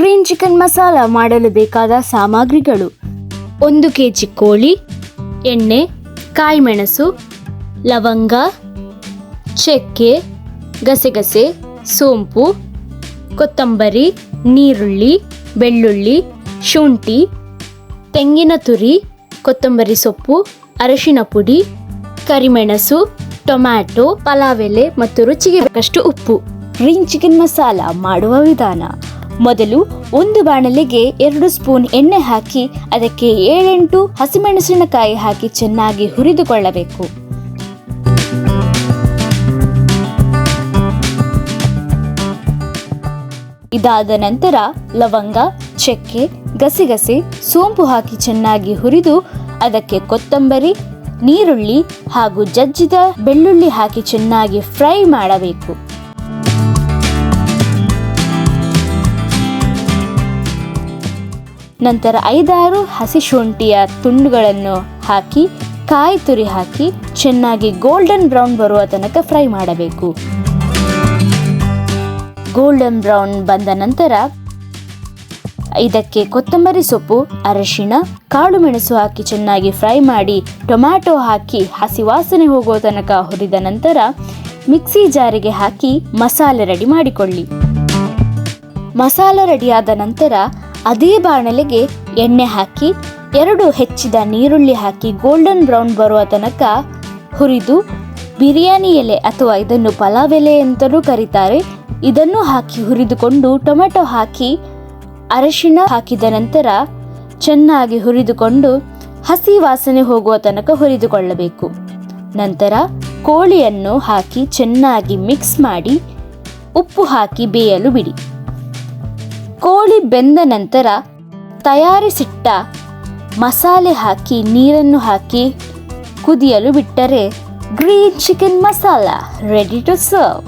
Green chicken masala ಮಾಡಲು ಬೇಕಾದ ಸಾಮಗ್ರಿಗಳು ಒಂದು ಕೆ ಜಿ ಕೋಳಿ, ಎಣ್ಣೆ, ಕಾಯಿಮೆಣಸು, ಲವಂಗ, ಚಕ್ಕೆ, ಗಸೆಗಸೆ, ಸೋಂಪು, ಕೊತ್ತಂಬರಿ ನೀರುಳ್ಳಿ ಬೆಳ್ಳುಳ್ಳಿ, ಶುಂಠಿ, ತೆಂಗಿನ ತುರಿ, ಕೊತ್ತಂಬರಿ ಸೊಪ್ಪು, ಅರಶಿನ ಪುಡಿ, ಕರಿಮೆಣಸು, ಟೊಮ್ಯಾಟೊ, ಪಲಾವ್ ಮತ್ತು ರುಚಿಗೆ ಬೇಕಷ್ಟು ಉಪ್ಪು. ಗ್ರೀನ್ ಚಿಕನ್ ಮಸಾಲ ಮಾಡುವ ವಿಧಾನ. ಮೊದಲು ಒಂದು ಬಾಣಲೆಗೆ ಎರಡು ಸ್ಪೂನ್ ಎಣ್ಣೆ ಹಾಕಿ ಅದಕ್ಕೆ ಏಳೆಂಟು ಹಸಿಮೆಣಸಿನಕಾಯಿ ಹಾಕಿ ಚೆನ್ನಾಗಿ ಹುರಿದುಕೊಳ್ಳಬೇಕು. ಇದಾದ ನಂತರ ಲವಂಗ, ಚಕ್ಕೆ, ಗಸಿಗಸೆ, ಸೋಂಪು ಹಾಕಿ ಚೆನ್ನಾಗಿ ಹುರಿದು ಅದಕ್ಕೆ ಕೊತ್ತಂಬರಿ, ನೀರುಳ್ಳಿ ಹಾಗೂ ಜಜ್ಜಿದ ಬೆಳ್ಳುಳ್ಳಿ ಹಾಕಿ ಚೆನ್ನಾಗಿ ಫ್ರೈ ಮಾಡಬೇಕು. ನಂತರ ಐದಾರು ಹಸಿ ಶುಂಠಿಯ ತುಂಡುಗಳನ್ನು ಹಾಕಿ, ಕಾಯಿ ತುರಿ ಹಾಕಿ, ಚೆನ್ನಾಗಿ ಗೋಲ್ಡನ್ ಬ್ರೌನ್ ಬರುವ ತನಕ ಫ್ರೈ ಮಾಡಬೇಕು. ಗೋಲ್ಡನ್ ಬ್ರೌನ್ ಬಂದ ನಂತರ ಇದಕ್ಕೆ ಕೊತ್ತಂಬರಿ ಸೊಪ್ಪು, ಅರಶಿಣ, ಕಾಳು ಮೆಣಸು ಹಾಕಿ ಚೆನ್ನಾಗಿ ಫ್ರೈ ಮಾಡಿ ಟೊಮ್ಯಾಟೊ ಹಾಕಿ ಹಸಿ ವಾಸನೆ ಹೋಗುವ ತನಕ ಹುರಿದ ನಂತರ ಮಿಕ್ಸಿ ಜಾರಿಗೆ ಹಾಕಿ ಮಸಾಲೆ ರೆಡಿ ಮಾಡಿಕೊಳ್ಳಿ. ಮಸಾಲೆ ರೆಡಿಯಾದ ನಂತರ ಅದೇ ಬಾಣಲೆಗೆ ಎಣ್ಣೆ ಹಾಕಿ, ಎರಡು ಹೆಚ್ಚಿದ ನೀರುಳ್ಳಿ ಹಾಕಿ ಗೋಲ್ಡನ್ ಬ್ರೌನ್ ಬರುವ ತನಕ ಹುರಿದು, ಬಿರಿಯಾನಿ ಎಲೆ ಅಥವಾ ಇದನ್ನು ಪಲಾವ್ ಎಲೆ ಅಂತಲೂ ಕರೀತಾರೆ. ಇದನ್ನು ಹಾಕಿ ಹುರಿದುಕೊಂಡು ಟೊಮೆಟೊ ಹಾಕಿ, ಅರಶಿಣ ಹಾಕಿದ ನಂತರ ಚೆನ್ನಾಗಿ ಹುರಿದುಕೊಂಡು ಹಸಿ ವಾಸನೆ ಹೋಗುವ ತನಕ ಹುರಿದುಕೊಳ್ಳಬೇಕು. ನಂತರ ಕೋಳಿಯನ್ನು ಹಾಕಿ ಚೆನ್ನಾಗಿ ಮಿಕ್ಸ್ ಮಾಡಿ, ಉಪ್ಪು ಹಾಕಿ ಬೇಯಲು ಬಿಡಿ. ಕೋಳಿ ಬೆಂದ ನಂತರ ತಯಾರಿಸಿಟ್ಟ ಮಸಾಲೆ ಹಾಕಿ ನೀರನ್ನು ಹಾಕಿ ಕುದಿಯಲು ಬಿಟ್ಟರೆ green chicken masala ready to serve